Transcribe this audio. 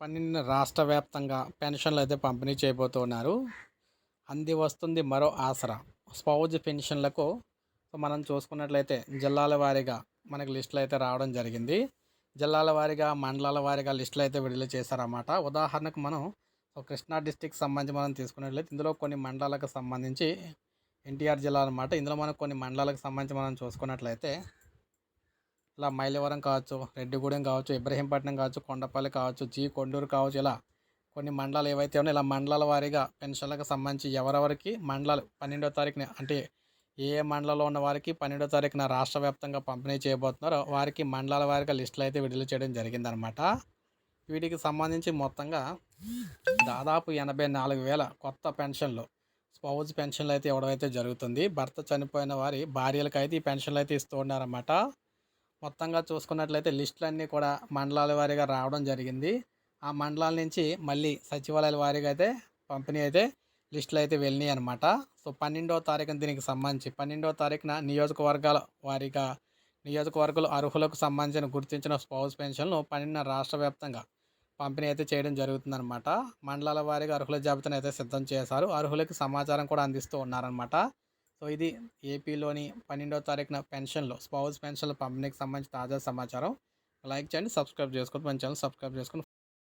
పన్నెండు రాష్ట్ర వ్యాప్తంగా పెన్షన్లు అయితే పంపిణీ చేయబోతున్నారు అంది వస్తుంది మరో ఆసరా. స్పౌజ్ పెన్షన్లకు మనం చూసుకున్నట్లయితే జిల్లాల వారీగా మనకి లిస్టులు అయితే రావడం జరిగింది. జిల్లాల వారీగా మండలాల వారీగా లిస్టులు అయితే విడుదల చేశారన్నమాట. ఉదాహరణకు మనం కృష్ణా డిస్టిక్ సంబంధించి మనం తీసుకున్నట్లయితే ఇందులో కొన్ని మండలాలకు సంబంధించి ఎన్టీఆర్ జిల్లా అనమాట ఇందులో మనం కొన్ని మండలాలకు సంబంధించి మనం చూసుకున్నట్లయితే ఇలా మైలవరం కావచ్చు రెడ్డిగూడెం కావచ్చు ఇబ్రహీంపట్నం కావచ్చు కొండపల్లి కావచ్చు జీ కొండూరు కావచ్చు ఇలా కొన్ని మండలాలు ఏవైతే ఉన్నాయో ఇలా మండలాల వారీగా పెన్షన్లకు సంబంధించి ఎవరెవరికి మండలాలు పన్నెండో తారీఖున అంటే ఏ ఏ మండలంలో ఉన్న వారికి పన్నెండో తారీఖున రాష్ట్ర వ్యాప్తంగా పంపిణీ చేయబోతున్నారో వారికి మండలాల వారిగా లిస్టులు అయితే విడుదల చేయడం జరిగిందనమాట వీటికి సంబంధించి మొత్తంగా దాదాపు ఎనభై నాలుగు వేల కొత్త పెన్షన్లు స్పౌజ్ పెన్షన్లు అయితే ఇవ్వడం అయితే జరుగుతుంది. భర్త చనిపోయిన వారి భార్యలకు అయితే ఈ పెన్షన్లు అయితే ఇస్తూ ఉన్నారన్నమాట. మొత్తంగా చూసుకున్నట్లయితే లిస్టులన్నీ కూడా మండలాల వారీగా రావడం జరిగింది. ఆ మండలాల నుంచి మళ్ళీ సచివాలయాల వారీగా అయితే పంపిణీ అయితే లిస్టులు అయితే వెళ్ళినాయి అనమాట సో పన్నెండవ తారీఖున దీనికి సంబంధించి పన్నెండవ తారీఖున నియోజకవర్గాల వారీగా నియోజకవర్గాలు అర్హులకు సంబంధించిన గుర్తించిన స్పౌస్ పెన్షన్లు పన్నెండున రాష్ట్ర వ్యాప్తంగా పంపిణీ అయితే చేయడం జరుగుతుందన్నమాట. మండలాల వారీగా అర్హుల జాబితాను అయితే సిద్ధం చేశారు. అర్హులకి సమాచారం కూడా అందిస్తూ ఉన్నారనమాట సో ఇది ఏపీలోని పన్నెండవ తారీఖున పెన్షన్లు స్పౌస్ పెన్షన్ల పంపిణీకి సంబంధించి తాజా సమాచారం. లైక్ చేయండి సబ్స్క్రైబ్ చేసుకోండి మన ఛానల్ సబ్స్క్రైబ్ చేసుకొని